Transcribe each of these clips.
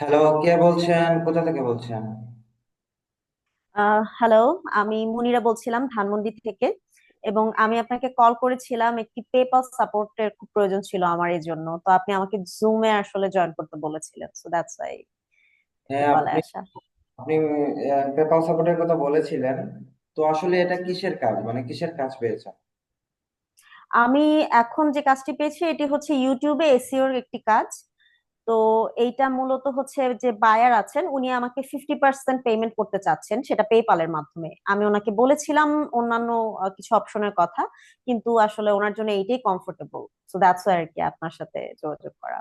Hello কে বলছেন? কোথা থেকে বলছেন? হ্যালো আমি মুনিরা বলছিলাম ধানমন্ডি থেকে এবং আমি আপনাকে কল করেছিলাম একটি পেপাল সাপোর্টের খুব প্রয়োজন ছিল আমার এই জন্য। তো আপনি আমাকে জুমে আসলে জয়েন করতে বলেছিলেন সো দ্যাটস ওয়াই হ্যাঁ কলে আপনি আসা। আপনি পেপাল সাপোর্টের কথা বলেছিলেন। তো আসলে এটা কিসের কাজ? মানে কিসের কাজ পেয়েছেন আমি এখন যে কাজটি পেয়েছি এটি হচ্ছে ইউটিউবে এসইওর একটি কাজ। তো এইটা মূলত হচ্ছে যে বায়ার আছেন উনি আমাকে ফিফটি পার্সেন্ট পেমেন্ট করতে চাচ্ছেন সেটা পেপালের মাধ্যমে। আমি ওনাকে বলেছিলাম অন্যান্য কিছু অপশনের কথা কিন্তু আসলে ওনার জন্য এইটাই কমফোর্টেবল সো দ্যাটস আর কি আপনার সাথে যোগাযোগ করা।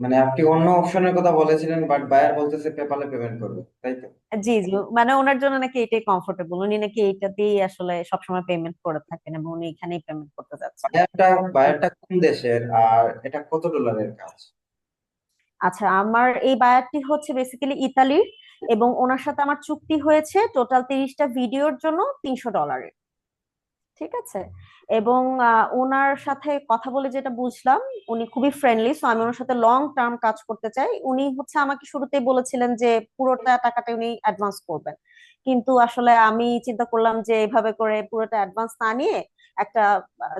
মানে আপনি অন্য অপশনের কথা বলেছিলেন বাট বায়ার বলতেছে পেপালে পেমেন্ট করবে তাই তো? জি জি। মানে ওনার জন্য নাকি এটাই কমফোর্টেবল উনি নাকি এইটাতেই আসলে সবসময় পেমেন্ট করে থাকেন এবং উনি এখানেই পেমেন্ট করতে যাচ্ছেন বায়ারটা বায়ারটা কোন দেশের? আর এটা কত ডলারের কাজ? আচ্ছা আমার এই বায়ারটি হচ্ছে বেসিক্যালি ইতালির এবং ওনার সাথে আমার চুক্তি হয়েছে টোটাল তিরিশটা ভিডিওর জন্য তিনশো ডলারের ঠিক আছে? এবং ওনার সাথে কথা বলে যেটা বুঝলাম, উনি খুবই ফ্রেন্ডলি সো আমি ওনার সাথে লং টার্ম কাজ করতে চাই। উনি হচ্ছে আমাকে শুরুতেই বলেছিলেন যে পুরোটা টাকাটা উনি অ্যাডভান্স করবেন। কিন্তু আসলে আমি চিন্তা করলাম যে এভাবে করে পুরোটা অ্যাডভান্স না নিয়ে একটা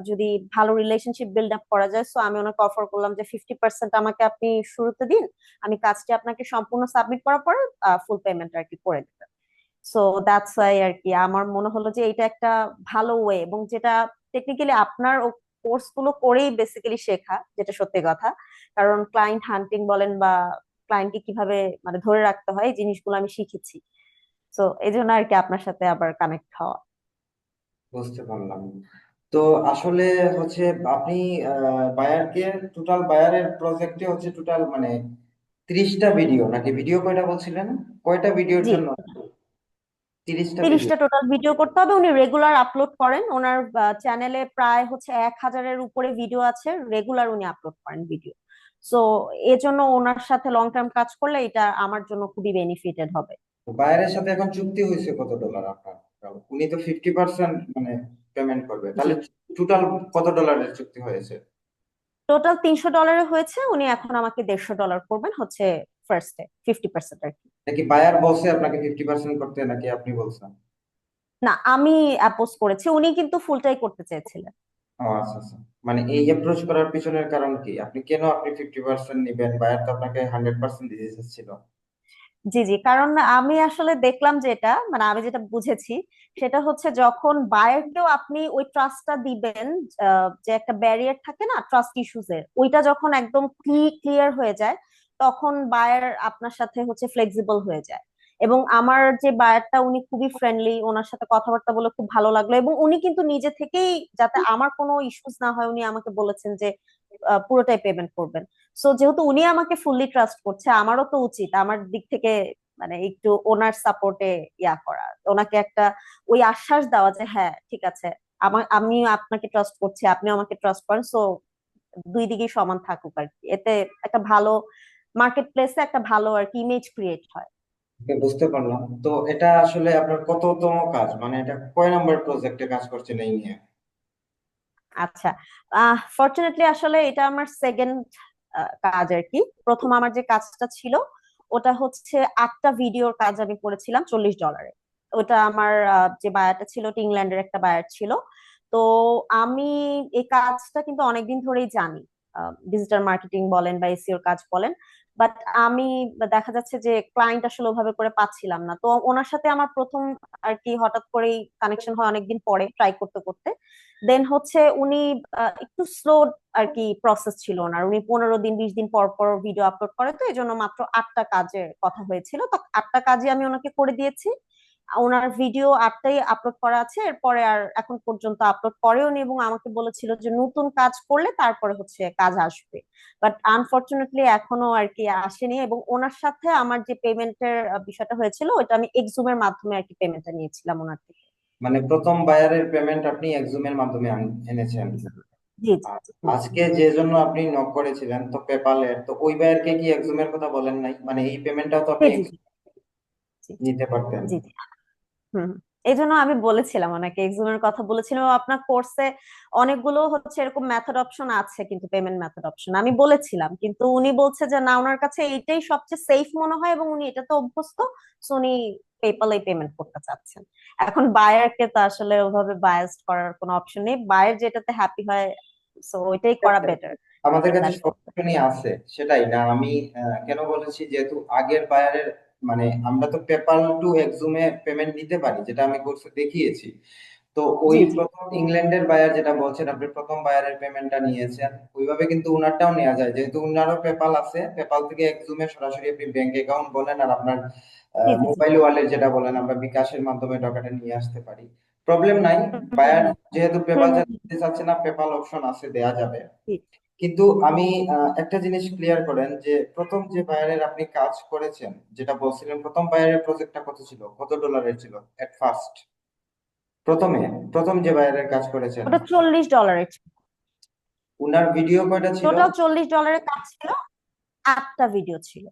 যদি ভালো রিলেশনশিপ বিল্ড আপ করা যায় সো আমি ওনাকে অফার করলাম যে ফিফটি পার্সেন্ট আমাকে আপনি শুরুতে দিন, আমি কাজটি আপনাকে সম্পূর্ণ সাবমিট করার পরে ফুল পেমেন্ট আর কি করে দেবেন। সো দ্যাটস ওয়াই আর কি আমার মনে হলো যে এটা একটা ভালো ওয়ে এবং যেটা টেকনিক্যালি আপনার কোর্সগুলো করেই বেসিক্যালি শেখা, যেটা সত্যি কথা। কারণ ক্লায়েন্ট হান্টিং বলেন বা ক্লায়েন্টকে কীভাবে মানে ধরে রাখতে হয়, এই জিনিসগুলো আমি শিখেছি। তো এই জন্য আর কি আপনার সাথে আবার কানেক্ট হওয়া। বুঝতে পারলাম। তো আসলে হচ্ছে আপনি বায়ারকে টোটাল বায়ারের প্রজেক্টে হচ্ছে টোটাল মানে ত্রিশটা ভিডিও নাকি ভিডিও কয়টা বলছিলেন? কয়টা ভিডিওর জি। জন্য? তিরিশটা ভিডিও তিরিশটা টোটাল ভিডিও করতে হবে উনি রেগুলার আপলোড করেন। ওনার চ্যানেলে প্রায় হচ্ছে এক হাজারের উপরে ভিডিও আছে রেগুলার উনি আপলোড করেন ভিডিও সো এজন্য ওনার সাথে লং টার্ম কাজ করলে এটা আমার জন্য খুবই বেনিফিটেড হবে। বায়ারের সাথে এখন চুক্তি হয়েছে কত ডলার আপনার? উনি তো ফিফটি পার্সেন্ট মানে পেমেন্ট করবে। তাহলে টোটাল কত ডলারের চুক্তি হয়েছে? টোটাল তিনশো ডলারের হয়েছে উনি এখন আমাকে দেড়শো ডলার করবেন হচ্ছে ফার্স্টে ফিফটি পার্সেন্ট আর কি। নাকি বায়ার বলছে আপনাকে ফিফটি পার্সেন্ট করতে নাকি আপনি বলছেন? না আমি অ্যাপোজ করেছি উনি কিন্তু ফুলটাই করতে চেয়েছিলেন। ও আচ্ছা আচ্ছা। মানে এই অ্যাপ্রোচ করার পিছনের কারণ কি? আপনি কেন আপনি ফিফটি পার্সেন্ট নিবেন? বায়ার তো আপনাকে হান্ড্রেড পার্সেন্ট দিতে চাচ্ছিল। জি জি। কারণ আমি আসলে দেখলাম যেটা মানে আমি যেটা বুঝেছি সেটা হচ্ছে যখন বায়ারকেও আপনি ওই ট্রাস্টটা দিবেন যে একটা ব্যারিয়ার থাকে না ট্রাস্ট ইস্যুস এর ওইটা যখন একদম ক্লিয়ার হয়ে যায় তখন বায়ার আপনার সাথে হচ্ছে ফ্লেক্সিবল হয়ে যায়। এবং আমার যে বায়ারটা উনি খুবই ফ্রেন্ডলি ওনার সাথে কথাবার্তা বলে খুব ভালো লাগল এবং উনি কিন্তু নিজে থেকেই যাতে আমার কোনো ইস্যুস না হয় উনি আমাকে বলেছেন যে পুরোটাই পেমেন্ট করবেন। সো যেহেতু উনি আমাকে ফুললি ট্রাস্ট করছে আমারও তো উচিত আমার দিক থেকে মানে একটু ওনার সাপোর্টে ইয়া করা। ওনাকে একটা ওই আশ্বাস দেওয়া যে হ্যাঁ ঠিক আছে আমার আমি আপনাকে ট্রাস্ট করছি আপনিও আমাকে ট্রাস্ট করেন। সো দুই দিকেই সমান থাকুক আর কি। এতে একটা ভালো মার্কেট প্লেসে একটা ভালো আর কি ইমেজ ক্রিয়েট হয়। বুঝতে পারলাম। তো এটা আসলে আপনার কততম কাজ? মানে এটা কয় নাম্বার প্রজেক্টে কাজ করছেন এই নিয়ে? আচ্ছা আহ ফরচুনেটলি আসলে এটা আমার সেকেন্ড কাজ আর কি। প্রথম আমার যে কাজটা ছিল, ওটা হচ্ছে আটটা ভিডিওর কাজ আমি করেছিলাম চল্লিশ ডলারে ওটা আমার যে বায়ারটা ছিল ওটা ইংল্যান্ডের একটা বায়ার ছিল। তো আমি এই কাজটা কিন্তু অনেকদিন ধরেই জানি ডিজিটাল মার্কেটিং বলেন বা এসিওর কাজ বলেন। বাট আমি দেখা যাচ্ছে যে ক্লায়েন্ট আসলে ওভাবে করে পাচ্ছিলাম না। তো ওনার সাথে আমার প্রথম আর কি হঠাৎ করেই কানেকশন হয় অনেকদিন পরে ট্রাই করতে করতে। দেন হচ্ছে উনি একটু স্লো আর কি প্রসেস ছিল ওনার। উনি পনেরো দিন, বিশ দিন পর পর ভিডিও আপলোড করে। তো এই জন্য মাত্র আটটা কাজের কথা হয়েছিল। তো আটটা কাজই আমি ওনাকে করে দিয়েছি। ওনার ভিডিও আটটাই আপলোড করা আছে এরপরে আর এখন পর্যন্ত আপলোড করেও নি এবং আমাকে বলেছিল যে নতুন কাজ করলে তারপরে হচ্ছে কাজ আসবে। বাট আনফরচুনেটলি এখনও আর কি আসেনি এবং ওনার সাথে আমার যে পেমেন্টের বিষয়টা হয়েছিল ওইটা আমি এক্সুমের মাধ্যমে আর কি পেমেন্টটা নিয়েছিলাম ওনার থেকে। মানে প্রথম বায়ারের পেমেন্ট আপনি এক্সুমের মাধ্যমে এনেছেন। আজকে যে জন্য আপনি নক করেছিলেন তো পেপালের তো ওই বায়ারকে কি এক্সুমের কথা বলেন নাই? মানে এই পেমেন্টটাও তো আপনি নিতে পারতেন। হুম। এই জন্য আমি বলেছিলাম ওনাকে এক্সুমের কথা বলেছিলাম আপনার কোর্সে অনেকগুলো হচ্ছে এরকম মেথড অপশন আছে কিন্তু পেমেন্ট মেথড অপশন আমি বলেছিলাম কিন্তু উনি বলছে যে না ওনার কাছে এইটাই সবচেয়ে সেফ মনে হয় এবং উনি এটাতে অভ্যস্ত সো উনি পেপালে পেমেন্ট করতে চাচ্ছেন। এখন বায়ারকে তো আসলে ওভাবে বায়াসড করার কোনো অপশন নেই। বায়ার যেটাতে হ্যাপি হয় সো ওইটাই করা বেটার আমাদের কাছে সব অপশনই আছে সেটাই। না আমি কেন বলেছি যেহেতু আগের বায়ারের মানে আমরা তো পেপাল টু এক্সুমে পেমেন্ট নিতে পারি যেটা আমি কোর্সে দেখিয়েছি। তো ওই প্রথম ইংল্যান্ডের বায়ার যেটা বলছেন আপনি প্রথম বায়ারের পেমেন্টটা নিয়েছেন ওইভাবে কিন্তু উনারটাও নেওয়া যায়। যেহেতু উনারও পেপাল আছে পেপাল থেকে এক্সুমে সরাসরি আপনি ব্যাংক অ্যাকাউন্ট বলেন আর আপনার মোবাইল ওয়ালেট যেটা বলেন আমরা বিকাশের মাধ্যমে টাকাটা নিয়ে আসতে পারি। প্রবলেম নাই বায়ার যেহেতু পেপাল চাচ্ছে না পেপাল অপশন আছে দেয়া যাবে। কিন্তু আমি একটা জিনিস ক্লিয়ার করেন যে প্রথম যে বায়ারের আপনি কাজ করেছেন যেটা বলছিলেন প্রথম বায়ারের প্রজেক্টটা কত ছিল? কত ডলারের ছিল এট ফার্স্ট প্রথমে প্রথম যে বায়ারের কাজ করেছেন। ওটা চল্লিশ ডলারের ছিল। উনার ভিডিও কয়টা ছিল? টোটাল চল্লিশ ডলারের কাজ ছিল আটটা ভিডিও ছিল।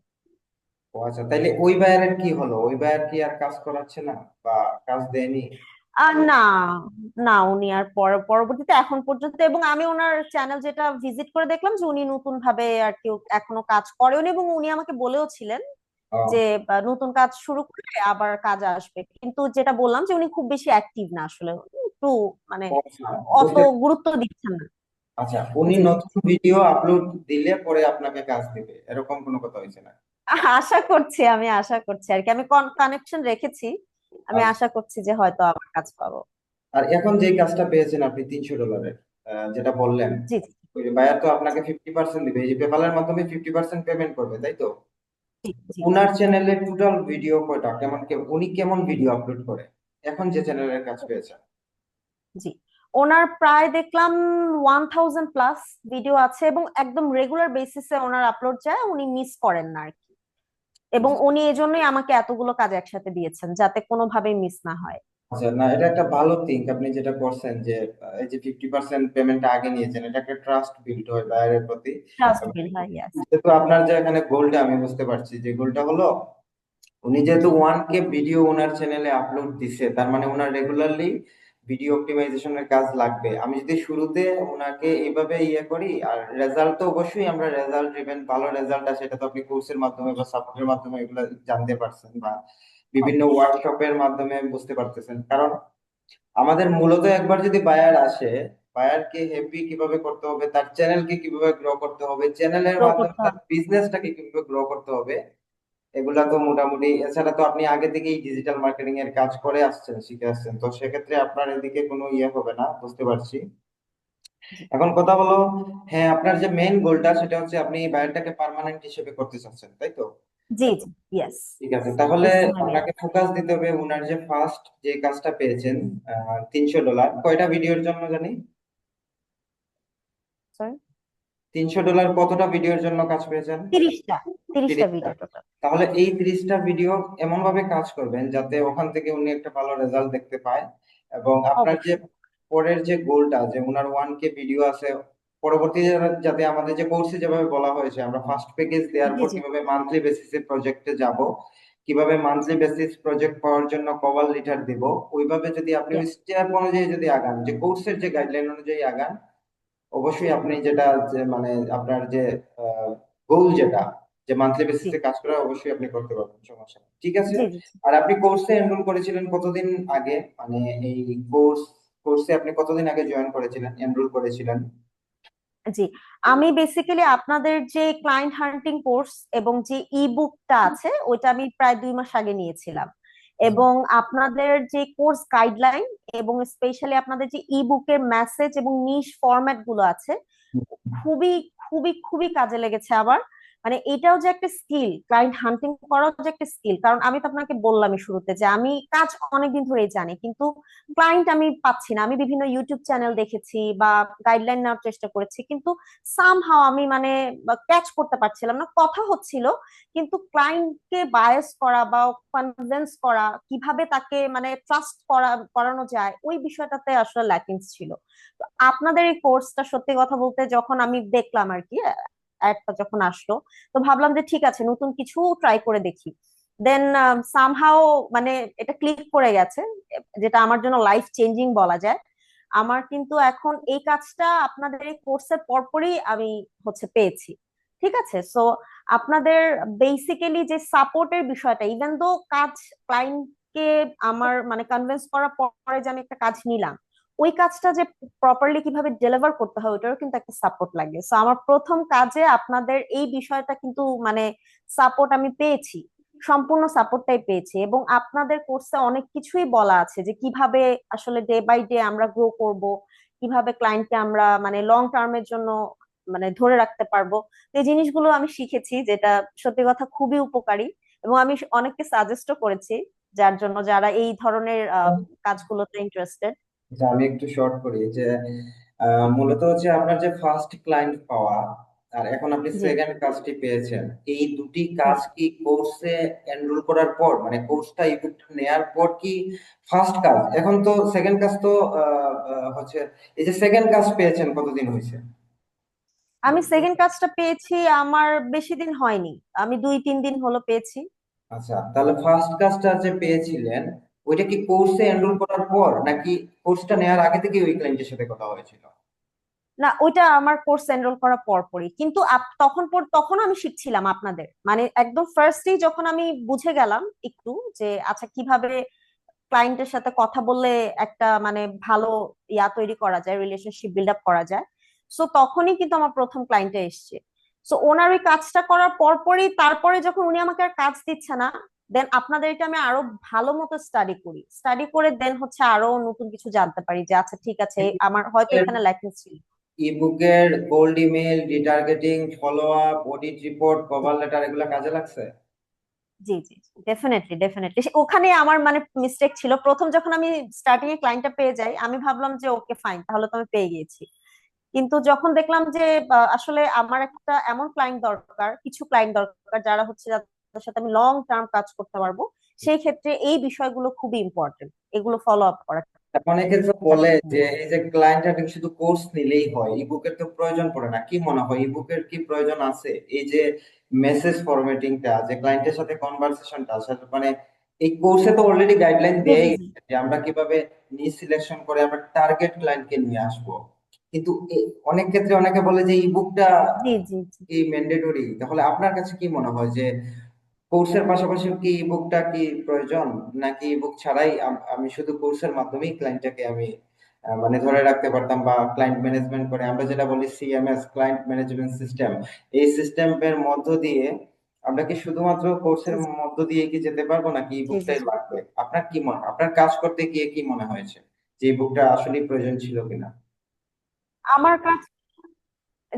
ও আচ্ছা তাইলে ওই বায়ারের কি হলো? ওই বায়ার কি আর কাজ করাচ্ছে না? বা কাজ দেয়নি? আর না না উনি আর পর পরবর্তীতে এখন পর্যন্ত এবং আমি ওনার চ্যানেল যেটা ভিজিট করে দেখলাম যে উনি নতুন ভাবে আর কি এখনও কাজ করেন এবং উনি আমাকে বলেও ছিলেন যে আহ, নতুন কাজ শুরু করে আবার কাজ আসবে। কিন্তু যেটা বললাম যে উনি খুব বেশি অ্যাক্টিভ না আসলে একটু মানে আচ্ছা, অত বুঝতে গুরুত্ব দিচ্ছেন না। আচ্ছা উনি জি। নতুন ভিডিও আপলোড দিলে পরে আপনাকে কাজ দিবে এরকম কোনো কথা হয়েছে না? আশা করছি আমি আশা করছি আর কি। আমি কানেকশন রেখেছি। আমি আশা করছি যে হয়তো আবার কাজ পাবো। আর এখন যে কাজটা পেয়েছেন আপনি তিনশো ডলারের যেটা বললেন জি জি। বায়ার তো আপনাকে ফিফটি পার্সেন্ট দিবে এই যে পেপালের মাধ্যমে ফিফটি পার্সেন্ট পেমেন্ট করবে তাই তো? উনার চ্যানেলে টোটাল ভিডিও কয়টা কেমন কে- উনি কেমন ভিডিও আপলোড করে? এখন যে চ্যানেলের কাজ পেয়েছেন। জি। ওনার প্রায় দেখলাম ওয়ান থাউজেন্ড প্লাস ভিডিও আছে এবং একদম রেগুলার বেসিসে ওনার আপলোড যায় উনি মিস করেন না আর কি। এবং উনি এজন্যই আমাকে এতগুলো কাজ একসাথে দিয়েছেন যাতে কোনোভাবেই মিস না হয়। আচ্ছা না এটা একটা ভালো থিঙ্ক আপনি যেটা করছেন যে এই যে ফিফটি পার্সেন্ট পেমেন্টটা আগে নিয়েছেন এটা একটা ট্রাস্ট বিল্ড হয় বায়ারের প্রতি। যেহেতু আপনার যে এখানে গোলটা আমি বুঝতে পারছি যে গোলটা হলো উনি যেহেতু ওয়ান কে ভিডিও ওনার চ্যানেলে আপলোড দিছে তার মানে ওনার রেগুলারলি ভিডিও অপটিমাইজেশনের কাজ লাগবে। আমি যদি শুরুতে ওনাকে এইভাবে ইয়ে করি আর রেজাল্ট তো অবশ্যই আমরা রেজাল্ট ড্রিভেন ভালো রেজাল্ট আসে এটা তো আপনি কোর্সের মাধ্যমে বা সাপোর্টের মাধ্যমে এগুলো জানতে পারছেন বা বিভিন্ন ওয়ার্কশপের মাধ্যমে বুঝতে পারতেছেন। কারণ আমাদের মূলত একবার যদি বায়ার আসে বায়ারকে হ্যাপি কীভাবে করতে হবে তার চ্যানেলকে কীভাবে গ্রো করতে হবে চ্যানেলের মাধ্যমে তার বিজনেসটাকে কীভাবে গ্রো করতে হবে এগুলা তো মোটামুটি এছাড়া তো আপনি আগে থেকেই ডিজিটাল মার্কেটিং এর কাজ করে আসছেন শিখে আসছেন। তো সেক্ষেত্রে আপনার এদিকে কোনো ইয়ে হবে না বুঝতে পারছি। এখন কথা হলো হ্যাঁ আপনার যে মেইন গোলটা সেটা হচ্ছে আপনি বায়ারটাকে পার্মানেন্ট হিসেবে করতে চাচ্ছেন তাই তো? জি জি ইয়েস ঠিক আছে তাহলে আপনাকে ফোকাস দিতে হবে উনার যে ফার্স্ট যে কাজটা পেয়েছেন তিনশো ডলার কয়টা ভিডিওর জন্য জানি? সরি তিনশো ডলার কতটা ভিডিওর জন্য কাজ পেয়েছেন? তিরিশটা তিরিশটা তিরিশটা। ভিডিও তাহলে এই তিরিশটা ভিডিও এমন ভাবে কাজ করবেন যাতে ওখান থেকে উনি একটা ভালো রেজাল্ট দেখতে পায়। এবং আপনার যে পরের যে গোলটা যে উনার ওয়ান কে ভিডিও আছে পরবর্তীতে যাতে আমাদের যে কোর্সে যেভাবে বলা হয়েছে আমরা ফার্স্ট প্যাকেজ দেওয়ার পর কীভাবে মান্থলি বেসিসে প্রজেক্টে যাব কীভাবে মান্থলি বেসিস প্রজেক্ট পাওয়ার জন্য কভার লিটার দিব ওইভাবে যদি আপনি স্টেপ অনুযায়ী যদি আগান যে কোর্সের যে গাইডলাইন অনুযায়ী আগান অবশ্যই আপনি যেটা যে মানে আপনার যে গোল যেটা যে মান্থলি বেসিসে কাজ করা অবশ্যই আপনি করতে পারবেন সমস্যা ঠিক আছে। আর আপনি কোর্সে এনরোল করেছিলেন কতদিন আগে? মানে এই কোর্স কোর্সে আপনি কতদিন আগে জয়েন করেছিলেন এনরোল করেছিলেন? জি। আমি বেসিক্যালি আপনাদের যে ক্লায়েন্ট হান্টিং কোর্স এবং যে ই বুকটা আছে ওইটা আমি প্রায় দুই মাস আগে নিয়েছিলাম। এবং আপনাদের যে কোর্স গাইডলাইন এবং স্পেশালি আপনাদের যে ই বুকের মেসেজ এবং নিশ ফরম্যাটগুলো আছে খুবই খুবই খুবই কাজে লেগেছে আমার। মানে এটাও যে একটা স্কিল ক্লায়েন্ট হান্টিং করাও যে একটা স্কিল কারণ আমি তো আপনাকে বললামই শুরুতে যে আমি কাজ অনেকদিন ধরেই জানি, কিন্তু ক্লায়েন্ট আমি পাচ্ছি না। আমি বিভিন্ন ইউটিউব চ্যানেল দেখেছি বা গাইডলাইন নেওয়ার চেষ্টা করেছি, কিন্তু সামহাও আমি মানে ক্যাচ করতে পারছিলাম না। কথা হচ্ছিল, কিন্তু ক্লায়েন্টকে বায়াস করা বা কনভিন্স করা, কীভাবে তাকে মানে ট্রাস্ট করা, করানো যায়, ওই বিষয়টাতে আসলে ল্যাকিংস ছিল। তো আপনাদের এই কোর্সটা সত্যি কথা বলতে যখন আমি দেখলাম আর কি অ্যাডটা যখন আসলো, তো ভাবলাম যে ঠিক আছে, নতুন কিছু ট্রাই করে দেখি। দেন সামহাও মানে এটা ক্লিক করে গেছে, যেটা আমার জন্য লাইফ চেঞ্জিং বলা যায়। আমার কিন্তু এখন এই কাজটা আপনাদের এই কোর্সের পরপরই আমি হচ্ছে পেয়েছি, ঠিক আছে? সো আপনাদের বেসিক্যালি যে সাপোর্টের বিষয়টা ইভেন দো কাজ ক্লায়েন্টকে আমার মানে কনভিন্স করার পরে যে আমি একটা কাজ নিলাম ওই কাজটা যে প্রপারলি কীভাবে ডেলিভার করতে হয় ওটারও কিন্তু একটা সাপোর্ট লাগে। সো আমার প্রথম কাজে আপনাদের এই বিষয়টা কিন্তু মানে সাপোর্ট আমি পেয়েছি সম্পূর্ণ সাপোর্টটাই পেয়েছি। এবং আপনাদের কোর্সে অনেক কিছুই বলা আছে যে কীভাবে আসলে ডে বাই ডে আমরা গ্রো করব কীভাবে ক্লায়েন্টকে আমরা মানে লং টার্মের জন্য মানে ধরে রাখতে পারব। এই জিনিসগুলো আমি শিখেছি যেটা সত্যি কথা খুবই উপকারী। এবং আমি অনেককে সাজেস্টও করেছি যার জন্য যারা এই ধরনের কাজগুলোতে ইন্টারেস্টেড আমি একটু শর্ট করি যে আহ, মূলত হচ্ছে আপনার যে ফার্স্ট ক্লায়েন্ট পাওয়া আর এখন আপনি জি। সেকেন্ড কাজটি পেয়েছেন এই দুটি হুম। কাজ কি কোর্সে এনরোল করার পর মানে কোর্সটা ইবুকটা নেয়ার পর কি ফার্স্ট কাজ? এখন তো সেকেন্ড কাজ তো আহ, আহ, হচ্ছে এই যে সেকেন্ড কাজ পেয়েছেন কতদিন হয়েছে? আমি সেকেন্ড কাজটা পেয়েছি আমার বেশি দিন হয়নি আমি দুই তিন দিন হলো পেয়েছি। আচ্ছা তাহলে ফার্স্ট কাজটা যে পেয়েছিলেন ওইটা কি কোর্সে এনরোল করার পর নাকি কোর্সটা নেওয়ার আগে থেকে ওই ক্লায়েন্টের সাথে কথা হয়েছিল? না, ওইটা আমার কোর্স এনরোল করার পরপরই। কিন্তু তখন পর তখন আমি শিখছিলাম আপনাদের। মানে একদম ফার্স্টেই যখন আমি বুঝে গেলাম একটু যে আচ্ছা কীভাবে ক্লায়েন্টের সাথে কথা বললে একটা মানে ভালো ইয়া তৈরি করা যায় রিলেশনশিপ বিল্ড আপ করা যায়। সো তখনই কিন্তু আমার প্রথম ক্লায়েন্টে এসছে। সো ওনার ওই কাজটা করার পরপরই, তারপরে যখন উনি আমাকে আর কাজ দিচ্ছে না দেন আপনাদের এটা আমি আরও ভালো মতো স্টাডি করি। স্টাডি করে দেন হচ্ছে আরও নতুন কিছু জানতে পারি যে আচ্ছা ঠিক আছে আমার হয়তো এখানে ল্যাকিং ছিল। ইবুকের cold email retargeting follow up audit report cover letter এগুলো কাজে লাগছে? জি জি ডেফিনেটলি ডেফিনেটলি ওখানে আমার মানে মিস্টেক ছিল। প্রথম যখন আমি স্টার্টিং এ ক্লায়েন্টটা পেয়ে যাই আমি ভাবলাম যে ওকে ফাইন তাহলে তো আমি পেয়ে গিয়েছি। কিন্তু যখন দেখলাম যে আসলে আমার একটা এমন ক্লায়েন্ট দরকার কিছু ক্লায়েন্ট দরকার যারা হচ্ছে যাদের সাথে আমি লং টার্ম কাজ করতে পারব। সেই ক্ষেত্রে এই বিষয়গুলো খুবই ইম্পর্টেন্ট এগুলো ফলো আপ করা অনেকে তো বলে যে এই যে ক্লায়েন্টটা শুধু কোর্স নিলেই হয় ইবুকের তো প্রয়োজন পড়ে না। কি মনে হয় ইবুকের কি প্রয়োজন আছে? এই যে মেসেজ ফরম্যাটিংটা যে ক্লায়েন্টের সাথে কনভারসেশনটা মানে এই কোর্সে তো অলরেডি গাইডলাইন গেছে যে আমরা কীভাবে নিজ সিলেকশন করে আমরা টার্গেট ক্লায়েন্টকে নিয়ে আসব। কিন্তু অনেক ক্ষেত্রে অনেকে বলে যে ইবুকটা জি জি জি। ম্যান্ডেটরি তাহলে আপনার কাছে কি মনে হয় যে কোর্সের পাশাপাশি কি ইবুকটা কি প্রয়োজন? নাকি ইবুক ছাড়াই আমি শুধু কোর্সের মাধ্যমেই ক্লায়েন্টটাকে আমি মানে ধরে রাখতে পারতাম বা ক্লায়েন্ট ম্যানেজমেন্ট করে। আমরা যেটা বলি সিএমএস ক্লায়েন্ট ম্যানেজমেন্ট সিস্টেম এই সিস্টেমের মধ্য দিয়ে আমরা কি শুধুমাত্র কোর্সের মধ্য দিয়ে কি যেতে পারব নাকি ইবুকটাই লাগবে? আপনার কি মনে আপনার কাজ করতে গিয়ে কি মনে হয়েছে? যে ইবুকটা আসলে প্রয়োজন ছিল কিনা? আমার কাছে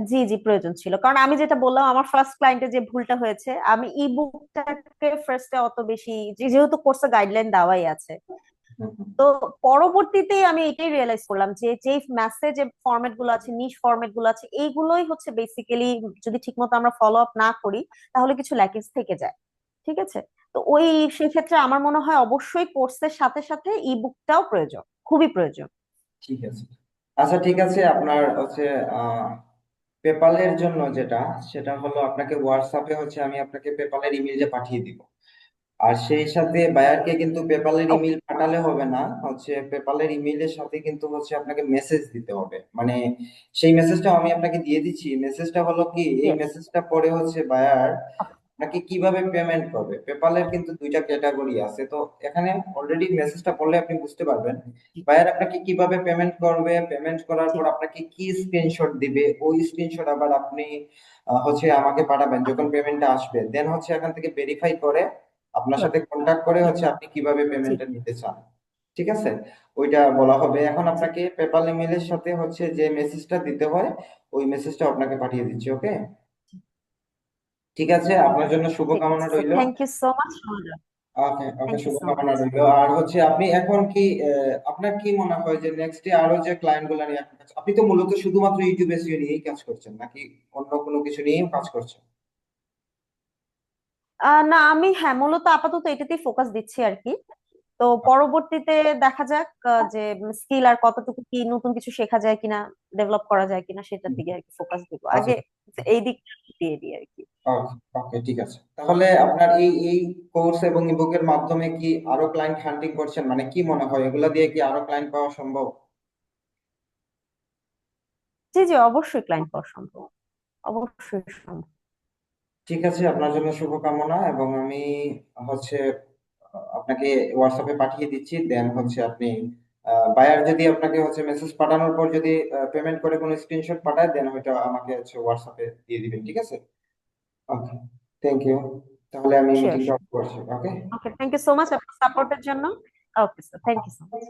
জি জি, প্রয়োজন ছিল। কারণ আমি যেটা বললাম, আমার ফার্স্ট ক্লায়েন্টে যে ভুলটা হয়েছে, আমি ই বুকটাকে ফার্স্টে অত বেশি যেহেতু কোর্সে গাইডলাইন দেওয়াই আছে। তো পরবর্তীতে আমি এটাই রিয়েলাইজ করলাম যে যে মেসেজ ফরম্যাটগুলো আছে নিশ ফরম্যাটগুলো আছে, এইগুলোই হচ্ছে বেসিক্যালি যদি ঠিকমতো আমরা ফলো আপ না করি, তাহলে কিছু ল্যাকিংস থেকে যায়। ঠিক আছে? তো ওই সেক্ষেত্রে আমার মনে হয় অবশ্যই কোর্সের সাথে সাথে ই বুকটাও প্রয়োজন, খুবই প্রয়োজন। ঠিক আছে। আচ্ছা ঠিক আছে, আপনার হচ্ছে পেপালের জন্য যেটা সেটা হলো আপনাকে হোয়াটসঅ্যাপে হচ্ছে আমি আপনাকে পেপালের ইমেইলে পাঠিয়ে দিব। আর সেই সাথে বায়ারকে কিন্তু পেপালের ইমেল পাঠালে হবে না হচ্ছে পেপালের ইমেইলের সাথে কিন্তু হচ্ছে আপনাকে মেসেজ দিতে হবে। মানে সেই মেসেজটা আমি আপনাকে দিয়ে দিচ্ছি। মেসেজটা হলো কি এই মেসেজটা পরে হচ্ছে বায়ার আপনাকে কীভাবে পেমেন্ট করবে? পেপালের কিন্তু দুইটা ক্যাটাগরি আছে। তো এখানে অলরেডি মেসেজটা পড়লে আপনি বুঝতে পারবেন। বায়ার আপনাকে কীভাবে পেমেন্ট করবে? পেমেন্ট করার পর আপনাকে কি স্ক্রিনশট দিবে? ওই স্ক্রিনশট আবার আপনি হচ্ছে আমাকে পাঠাবেন যখন পেমেন্টটা আসবে। দেন হচ্ছে এখান থেকে ভেরিফাই করে আপনার সাথে কন্টাক্ট করে হচ্ছে আপনি কীভাবে পেমেন্টটা নিতে চান। ঠিক আছে? ওইটা বলা হবে। এখন আপনাকে পেপাল ইমেলের সাথে হচ্ছে যে মেসেজটা দিতে হয়, ওই মেসেজটা আপনাকে পাঠিয়ে দিচ্ছি ওকে ঠিক আছে? আপনার জন্য শুভকামনা রইল। Thank you so much okay okay শুভকামনা রইল। আর হচ্ছে আপনি এখন কি আপনার কি মনে হয় যে নেক্সট ডে আরও যে ক্লায়েন্টগুলো নিয়ে আপনি কাজ- আপনি তো মূলত শুধুমাত্র ইউটিউব এসইও নিয়েই কাজ করছেন নাকি অন্য কোনো কিছু নিয়েও কাজ করছেন? না আমি হ্যাঁ মূলত আপাতত এটাতেই ফোকাস দিচ্ছি আর কি। তো পরবর্তীতে দেখা যাক যে স্কিল আর কতটুকু কি নতুন কিছু শেখা যায় কিনা ডেভেলপ করা যায় কিনা সেটার দিকে আর কি ফোকাস দিব। আচ্ছা। আগে এই দিকটা দিয়ে দিই আর কি। ওকে ঠিক আছে। তাহলে আপনার এই এই কোর্স এবং ইবুকের মাধ্যমে কি আরও ক্লায়েন্ট হান্টিং করছেন? মানে কি মনে হয়? এগুলা দিয়ে কি আরও ক্লায়েন্ট পাওয়া সম্ভব? জি জি অবশ্যই ক্লায়েন্ট পাওয়া সম্ভব। অবশ্যই সম্ভব। ঠিক আছে আপনার জন্য শুভকামনা এবং আমি হচ্ছে আপনাকে হোয়াটসঅ্যাপে পাঠিয়ে দিচ্ছি। দেন হচ্ছে আপনি বায়ার যদি আপনাকে হচ্ছে মেসেজ পাঠানোর পর যদি পেমেন্ট করে কোনো স্ক্রিনশট পাঠায় দেন ওইটা আমাকে হচ্ছে হোয়াটসঅ্যাপে দিয়ে দিবেন ঠিক আছে? ওকে থ্যাংক ইউ তাহলে আমি মিটিং মিটিংটা অফ করছি okay okay thank you so much আপনার সাপোর্টের জন্য। Okay sir thank you so much